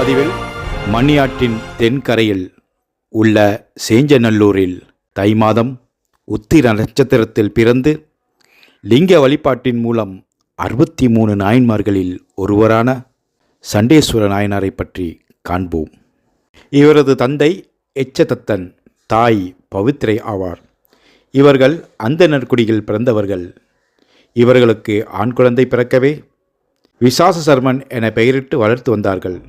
பதிவில் மணியாற்றின் தென்கரையில் உள்ள சேஞ்சநல்லூரில் தை மாதம் உத்திர நட்சத்திரத்தில் பிறந்து லிங்க வழிபாட்டின் மூலம் அறுபத்தி மூணு நாயன்மார்களில் ஒருவரான சண்டேஸ்வர நாயனாரை பற்றி காண்போம். இவரது தந்தை எச்சதத்தன் தாய் பவித்ரை ஆவார். இவர்கள் அந்த நற்குடியில் பிறந்தவர்கள். இவர்களுக்கு ஆண் குழந்தை பிறக்கவே விசாச சர்மன் என பெயரிட்டு வளர்த்து வந்தார்கள்.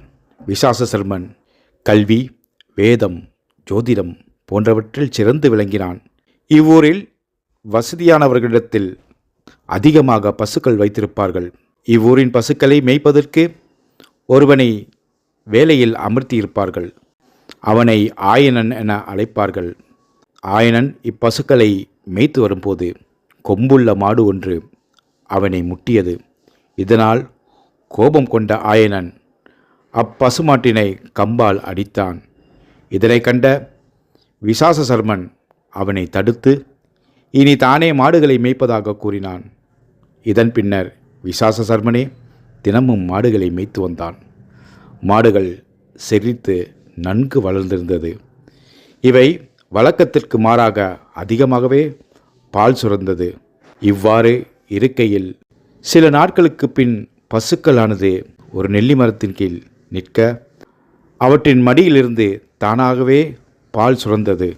விசாச சர்மன் கல்வி வேதம் ஜோதிடம் போன்றவற்றில் சிறந்து விளங்கினான். இவ்வூரில் வசதியானவர்களிடத்தில் அதிகமாக பசுக்கள் வைத்திருப்பார்கள். இவ்வூரின் பசுக்களை மேய்ப்பதற்கு ஒருவனை வேலையில் அமர்த்தியிருப்பார்கள். அவனை ஆயனன் என அழைப்பார்கள். ஆயனன் இப்பசுக்களை மேய்த்து வரும்போது கொம்புள்ள மாடு ஒன்று அவனை முட்டியது. இதனால் கோபம் கொண்ட ஆயனன் அப்பசுமாட்டினை கம்பால் அடித்தான். இதனை கண்ட விசாச சர்மன் அவனை தடுத்து இனி தானே மாடுகளை மேய்ப்பதாக கூறினான். இதன் பின்னர் விசாச சர்மனே தினமும் மாடுகளை மேய்த்து வந்தான். மாடுகள் செழித்து நன்கு வளர்ந்திருந்தது. இவை வழக்கத்திற்கு மாறாக அதிகமாகவே பால் சுரந்தது. இவ்வாறு இருக்கையில் சில நாட்களுக்கு பின் பசுக்களானது ஒரு நெல்லி மரத்தின் கீழ் நிற்க அவற்றின் மடியிலிருந்து தானாகவே பால் சுரந்தது.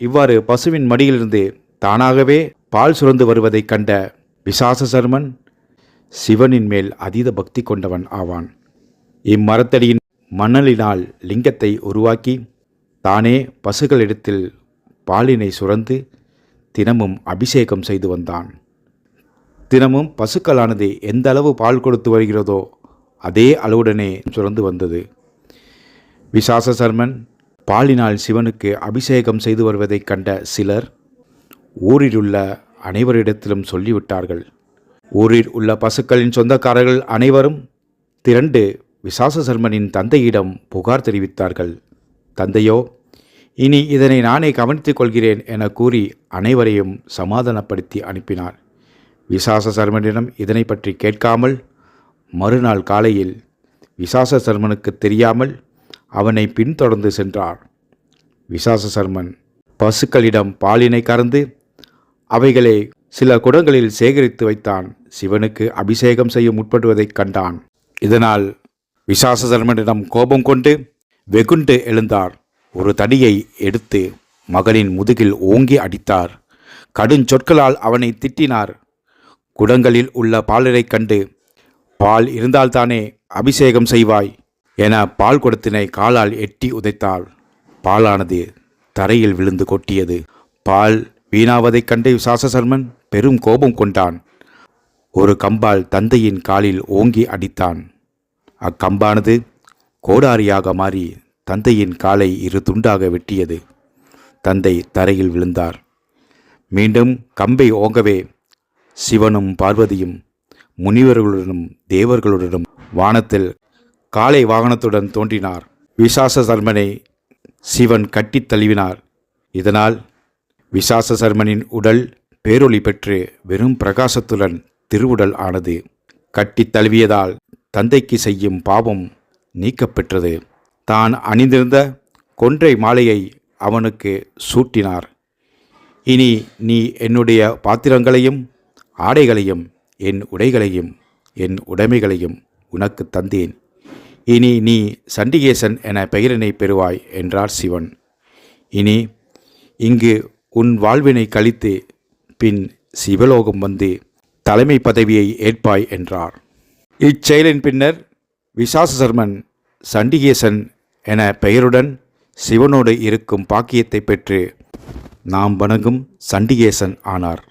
இவ்வாறு பசுவின் மடியிலிருந்து தானாகவே பால் சுரந்து வருவதைக் கண்ட விசாச சர்மன் சிவனின் மேல் அதீத பக்தி கொண்டவன் ஆவான். இம்மரத்தடியின் மணலினால் லிங்கத்தை உருவாக்கி தானே பசுகளிடத்தில் பாலினை சுரந்து தினமும் அபிஷேகம் செய்து வந்தான். தினமும் பசுக்களானது எந்த அளவு பால் கொடுத்து வருகிறதோ அதே அளவுடனே சுரந்து வந்தது. விசாச சர்மன் பாலினால் சிவனுக்கு அபிஷேகம் செய்து வருவதைக் கண்ட சிலர் ஊரிலுள்ள அனைவரிடத்திலும் சொல்லிவிட்டார்கள். ஊரில் உள்ள பசுக்களின் சொந்தக்காரர்கள் அனைவரும் திரண்டு விசாச சர்மனின் தந்தையிடம் புகார் தெரிவித்தார்கள். தந்தையோ இனி இதனை நானே கவனித்துக் கொள்கிறேன் என கூறி அனைவரையும் சமாதானப்படுத்தி அனுப்பினார். விசாச சர்மனிடம் இதனை பற்றி கேட்காமல் மறுநாள் காலையில் விசாச சர்மனுக்கு தெரியாமல் அவனை பின்தொடர்ந்து சென்றார் விசாச சர்மன் பசுக்களிடம் பாலினை கறந்து அவைகளை சில குடங்களில் சேகரித்து வைத்தான். சிவனுக்கு அபிஷேகம் செய்ய முற்படுவதைக் கண்டான். இதனால் விசாச சர்மனிடம் கோபம் கொண்டு வெகுண்டு எழுந்தார். ஒரு தடியை எடுத்து மகனின் முதுகில் ஓங்கி அடித்தார். கடுஞ்சொற்களால் அவனை திட்டினார். குடங்களில் உள்ள பாலரைக் கண்டு பால் இருந்தால்தானே அபிஷேகம் செய்வாய் என பால் குடத்தினை காலால் எட்டி உதைத்தாள். பாலானது தரையில் விழுந்து கொட்டியது. பால் வீணாவதைக் கண்ட சாசசர்மன் பெரும் கோபம் கொண்டான். ஒரு கம்பால் தந்தையின் காலில் ஓங்கி அடித்தான். அக்கம்பானது கோடாரியாக மாறி தந்தையின் காலை இரு துண்டாக வெட்டியது. தந்தை தரையில் விழுந்தார். மீண்டும் கம்பை ஓங்கவே சிவனும் பார்வதியும் முனிவர்களுடனும் தேவர்களுடனும் வானத்தில் காலை வாகனத்துடன் தோன்றினார். விசாச சர்மனை சிவன் கட்டித் தழுவினார். இதனால் விசாச சர்மனின் உடல் பேரொளி பெற்று வெறும் பிரகாசத்துடன் திருவுடல் ஆனது. கட்டித் தழுவியதால் தந்தைக்கு செய்யும் பாவம் நீக்கப்பெற்றது. தான் அணிந்திருந்த கொன்றை மாலையை அவனுக்கு சூட்டினார். இனி நீ என்னுடைய பாத்திரங்களையும் ஆடைகளையும் என் உடைகளையும் என் உடைமைகளையும் உனக்கு தந்தேன். இனி நீ சண்டிகேசன் என பெயரினை பெறுவாய் என்றார் சிவன். இனி இங்கு உன் வாழ்வினை கழித்து பின் சிவலோகம் வந்து தலைமை பதவியை ஏற்பாய் என்றார். இச்செயலின் பின்னர் விசாச சர்மன் சண்டிகேசன் என பெயருடன் சிவனோடு இருக்கும் பாக்கியத்தை பெற்று நாம் வணங்கும் சண்டிகேசன் ஆனார்.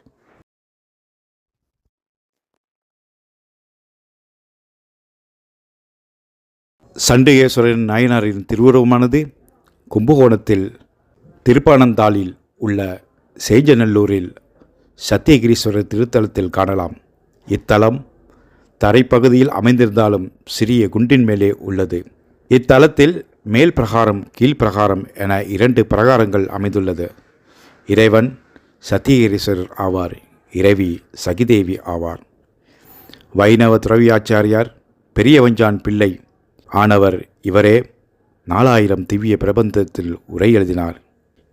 சண்டிகேஸ்வரன் நாயனாரின் திருவுருவமானது கும்பகோணத்தில் திருப்பானந்தாளில் உள்ள செஞ்சநல்லூரில் சத்தியகிரீஸ்வரர் திருத்தலத்தில் காணலாம். இத்தலம் தரைப்பகுதியில் அமைந்திருந்தாலும் சிறிய குண்டின் மேலே உள்ளது. இத்தலத்தில் மேல் பிரகாரம் கீழ்ப்பிரகாரம் என இரண்டு பிரகாரங்கள் அமைந்துள்ளது. இறைவன் சத்தியகிரீஸ்வரர் ஆவார் இறைவி சகிதேவி ஆவார். வைணவ துறவியாச்சாரியார் பெரியவஞ்சான் பிள்ளை ஆனவர் இவரே நாலாயிரம் திவ்ய பிரபந்தத்தில் உரை எழுதினார்.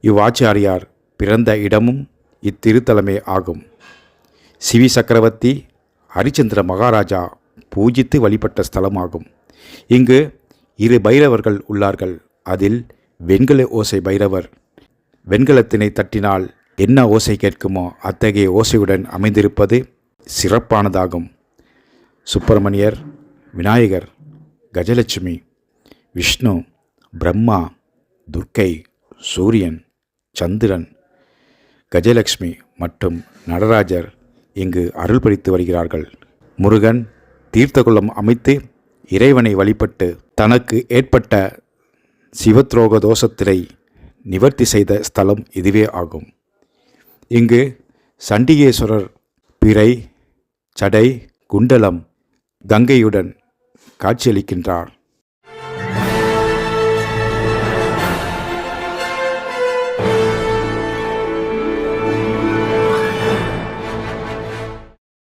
இவ்வாச்சாரியார் பிறந்த இடமும் இத்திருத்தலமே ஆகும். சிவி சக்கரவர்த்தி ஹரிச்சந்திர மகாராஜா பூஜித்து வழிபட்ட ஸ்தலமாகும். இங்கு இரு பைரவர்கள் உள்ளார்கள். அதில் வெண்கல ஓசை பைரவர் வெண்கலத்தினை தட்டினால் என்ன ஓசை கேட்குமோ அத்தகைய ஓசையுடன் அமைந்திருப்பது சிறப்பானதாகும். சுப்பிரமணியர் விநாயகர் கஜலட்சுமி விஷ்ணு பிரம்மா துர்க்கை சூரியன் சந்திரன் கஜலட்சுமி மற்றும் நடராஜர் இங்கு அருள்பளித்து வருகிறார்கள். முருகன் தீர்த்தகுளம் அமைத்து இறைவனை வழிபட்டு தனக்கு ஏற்பட்ட சிவத்ரோக தோஷத்தினை நிவர்த்தி செய்த ஸ்தலம் இதுவே ஆகும். இங்கு சண்டிகேஸ்வரர் பிறை சடை குண்டலம் கங்கையுடன் காட்சியளிக்கின்றார்.